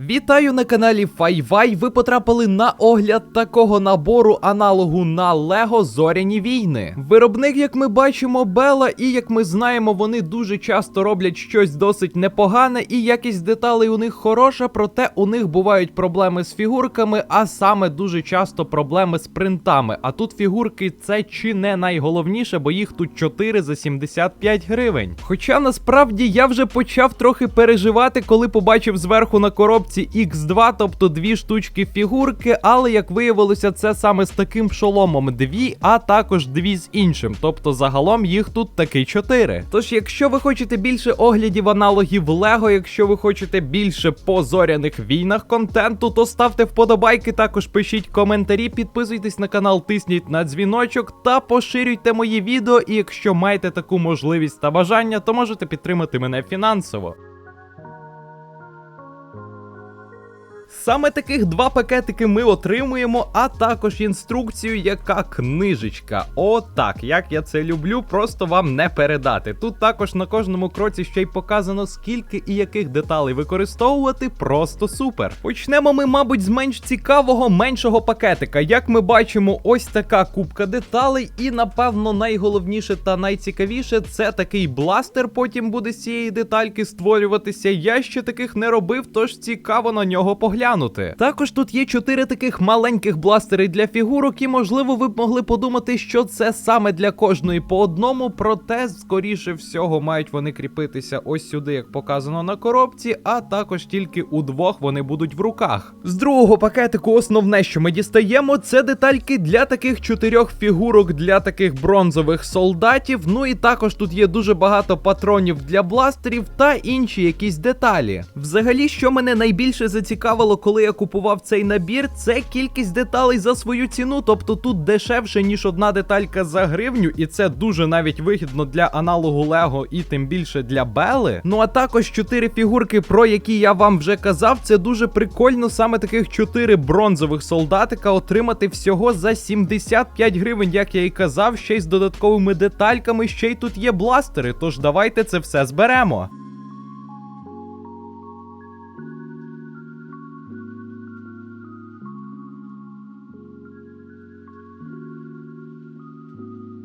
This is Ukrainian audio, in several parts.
Вітаю на каналі Файвай. Ви потрапили на огляд такого набору аналогу на Лего Зоряні війни. Виробник, як ми бачимо, Бела, і як ми знаємо, вони дуже часто роблять щось досить непогане, і якість деталей у них хороша, проте у них бувають проблеми з фігурками, а саме дуже часто проблеми з принтами. А тут фігурки це чи не найголовніше, бо їх тут 4 за 75 гривень. Хоча насправді я вже почав трохи переживати, коли побачив зверху на коробці X2, тобто дві штучки фігурки, але як виявилося, це саме з таким шоломом дві, а також дві з іншим. Тобто загалом їх тут таки чотири. Тож, якщо ви хочете більше оглядів аналогів Лего, якщо ви хочете більше по зоряних війнах контенту, то ставте вподобайки, також пишіть коментарі, підписуйтесь на канал, тисніть на дзвіночок та поширюйте мої відео. І якщо маєте таку можливість та бажання, то можете підтримати мене фінансово. Саме таких два пакетики ми отримуємо, а також інструкцію, яка книжечка. Отак, як я це люблю, просто вам не передати. Тут також на кожному кроці ще й показано, скільки і яких деталей використовувати. Просто супер. Почнемо ми, мабуть, з менш цікавого, меншого пакетика. Як ми бачимо, ось така кубка деталей, і напевно найголовніше та найцікавіше це такий бластер. Потім буде з цієї детальки створюватися. Я ще таких не робив, тож цікаво на нього поглянути. Також тут є чотири таких маленьких бластери для фігурок, і можливо ви б могли подумати, що це саме для кожної по одному, проте, скоріше всього, мають вони кріпитися ось сюди, як показано на коробці, а також тільки у двох вони будуть в руках. З другого пакетику основне, що ми дістаємо, це детальки для таких чотирьох фігурок, для таких бронзових солдатів. Ну і також тут є дуже багато патронів для бластерів та інші якісь деталі. Взагалі, що мене найбільше зацікавило, коли я купував цей набір, це кількість деталей за свою ціну. Тобто тут дешевше, ніж одна деталька за гривню, і це дуже навіть вигідно для аналогу Лего і тим більше для Бели. Ну а також чотири фігурки, про які я вам вже казав, це дуже прикольно. Саме таких чотири бронзових солдатика отримати всього за 75 гривень, як я і казав, ще й з додатковими детальками, ще й тут є бластери. Тож давайте це все зберемо.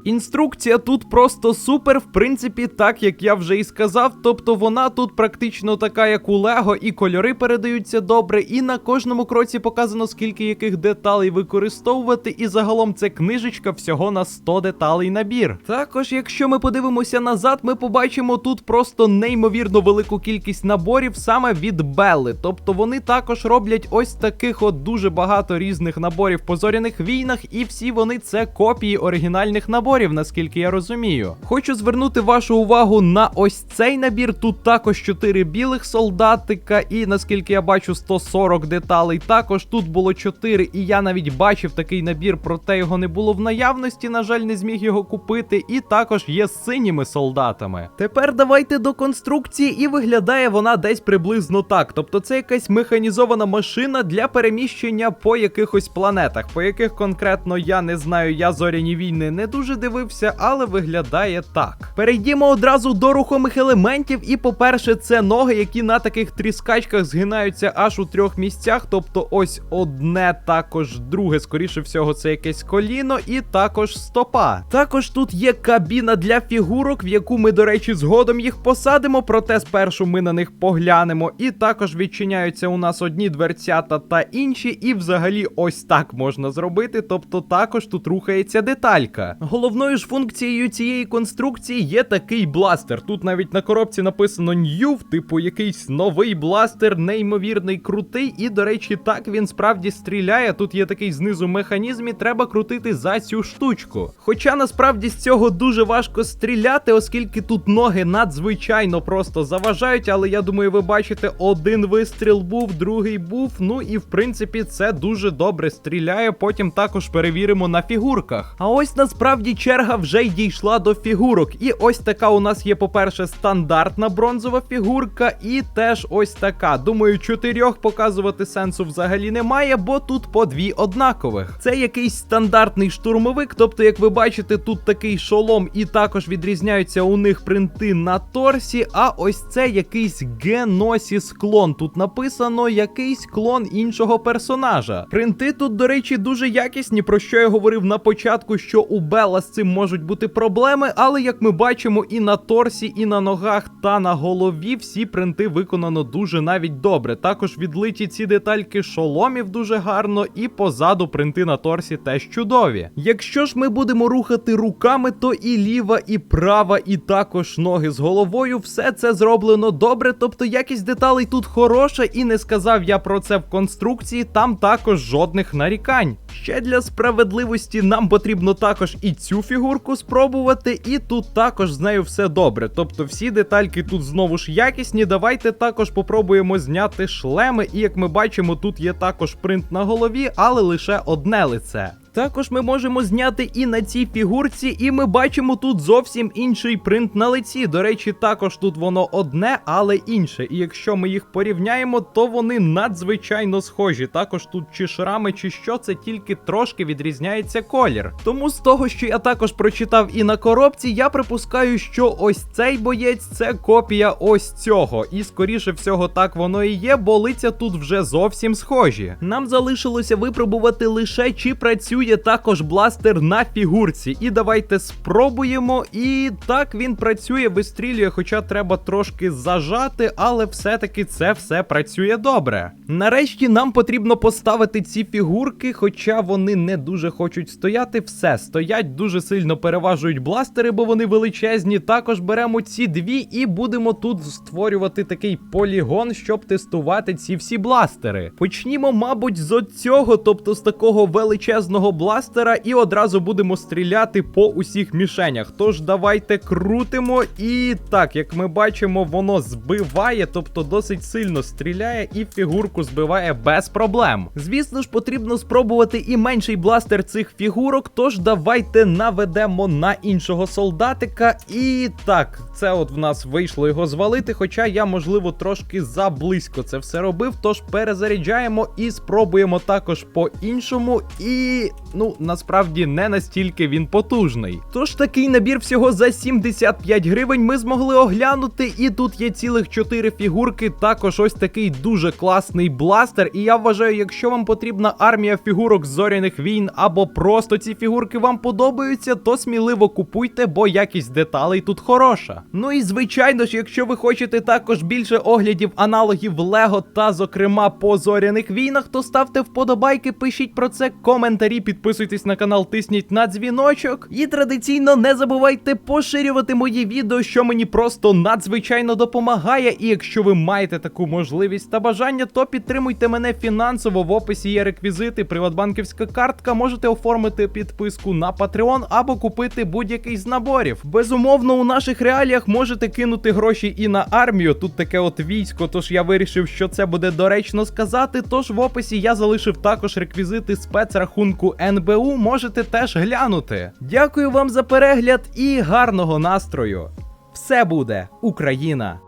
Інструкція тут просто супер, в принципі, так як я вже і сказав. Тобто вона тут практично така, як у Лего, і кольори передаються добре, і на кожному кроці показано, скільки яких деталей використовувати. І загалом це книжечка всього на 100 деталей набір. Також, якщо ми подивимося назад, ми побачимо тут просто неймовірно велику кількість наборів саме від Белли. Тобто вони також роблять ось таких от дуже багато різних наборів по зоряних війнах, і всі вони це копії оригінальних наборів наскільки я розумію. Хочу звернути вашу увагу на ось цей набір. Тут також 4 білих солдатика, і наскільки я бачу, 140 деталей. Також тут було 4, і я навіть бачив такий набір, проте його не було в наявності. На жаль, не зміг його купити. І також є з синіми солдатами. Тепер давайте до конструкції, і виглядає вона десь приблизно так. Тобто, це якась механізована машина для переміщення по якихось планетах, по яких конкретно я не знаю, я зоряні війни не дуже дивився, але виглядає так. Перейдімо одразу до рухомих елементів. І, по-перше, це ноги, які на таких тріскачках згинаються аж у трьох місцях. Тобто, ось одне, також друге, скоріше всього, це якесь коліно, і також стопа. Також тут є кабіна для фігурок, в яку ми, до речі, згодом їх посадимо, проте спершу ми на них поглянемо. І також відчиняються у нас одні дверцята та інші. І взагалі ось так можна зробити. Тобто також тут рухається деталька. Головною ж функцією цієї конструкції є такий бластер. Тут навіть на коробці написано New, типу якийсь новий бластер, неймовірний, крутий. І, до речі, так він справді стріляє. Тут є такий знизу механізм, і треба крутити за цю штучку. Хоча насправді з цього дуже важко стріляти, оскільки тут ноги надзвичайно просто заважають. Але я думаю, ви бачите, один вистріл був, другий був. Ну і в принципі це дуже добре стріляє. Потім також перевіримо на фігурках. А ось насправді черга вже й дійшла до фігурок. І ось така у нас є, по-перше, стандартна бронзова фігурка, і теж ось така. Думаю, чотирьох показувати сенсу взагалі немає, бо тут по дві однакових. Це якийсь стандартний штурмовик. Тобто, як ви бачите, тут такий шолом, і також відрізняються у них принти на торсі. А ось це якийсь геносіс клон. Тут написано якийсь клон іншого персонажа. Принти тут, до речі, дуже якісні, про що я говорив на початку, що у Бела з цим можуть бути проблеми, але як ми бачимо, і на торсі, і на ногах та на голові всі принти виконано дуже навіть добре. Також відлиті ці детальки шоломів дуже гарно, і позаду принти на торсі теж чудові. Якщо ж ми будемо рухати руками, то і ліва, і права, і також ноги з головою, все це зроблено добре. Тобто якість деталей тут хороша, і не сказав я про це в конструкції. Там також жодних нарікань. Ще для справедливості нам потрібно також і цю фігурку спробувати, і тут також з нею все добре. Тобто всі детальки тут знову ж якісні. Давайте також попробуємо зняти шлеми. І як ми бачимо, тут є також принт на голові, але лише одне лице. Також ми можемо зняти і на цій фігурці, і ми бачимо тут зовсім інший принт на лиці. До речі, також тут воно одне, але інше. І якщо ми їх порівняємо, то вони надзвичайно схожі. Також тут чи шрами, чи що, це тільки трошки відрізняється колір. Тому з того, що я також прочитав і на коробці, я припускаю, що ось цей боєць це копія ось цього. І скоріше всього так воно і є, бо лиця тут вже зовсім схожі. Нам залишилося випробувати лише чи працює також бластер на фігурці. І давайте спробуємо. І так він працює, вистрілює, хоча треба трошки зажати, але все-таки це все працює добре. Нарешті нам потрібно поставити ці фігурки, хоча вони не дуже хочуть стояти. Все стоять, дуже сильно переважують бластери, бо вони величезні. Також беремо ці дві і будемо тут створювати такий полігон, щоб тестувати ці всі бластери. Почнімо, мабуть, з цього, тобто з такого величезного бластера, і одразу будемо стріляти по усіх мішенях. Тож давайте крутимо. І так, як ми бачимо, воно збиває, тобто досить сильно стріляє, і фігурку збиває без проблем. Звісно ж, потрібно спробувати і менший бластер цих фігурок. Тож давайте наведемо на іншого солдатика. І так, це от в нас вийшло його звалити. Хоча я, можливо, трошки заблизько це все робив. Тож перезаряджаємо і спробуємо також по іншому. І ну насправді не настільки він потужний. Тож такий набір всього за 75 гривень ми змогли оглянути. І тут є цілих 4 фігурки. Також ось такий дуже класний бластер. І я вважаю, якщо вам потрібна армія фігурок зоряних війн, або просто ці фігурки вам подобаються, то сміливо купуйте, бо якість деталей тут хороша. Ну і звичайно ж, якщо ви хочете також більше оглядів аналогів Лего та, зокрема, по зоряних війнах, то ставте вподобайки, пишіть про це коментарі, підписуйтесь на канал, тисніть на дзвіночок. І традиційно не забувайте поширювати мої відео, що мені просто надзвичайно допомагає. І якщо ви маєте таку можливість та бажання, то підтримуйте мене фінансово. В описі є реквізити, приватбанківська картка. Можете оформити підписку на Patreon або купити будь-який з наборів. Безумовно, у наших реаліях можете кинути гроші і на армію. Тут таке от військо, тож я вирішив, що це буде доречно сказати. Тож в описі я залишив також реквізити спецрахунку НБУ. Можете теж глянути. Дякую вам за перегляд і гарного настрою! Все буде Україна!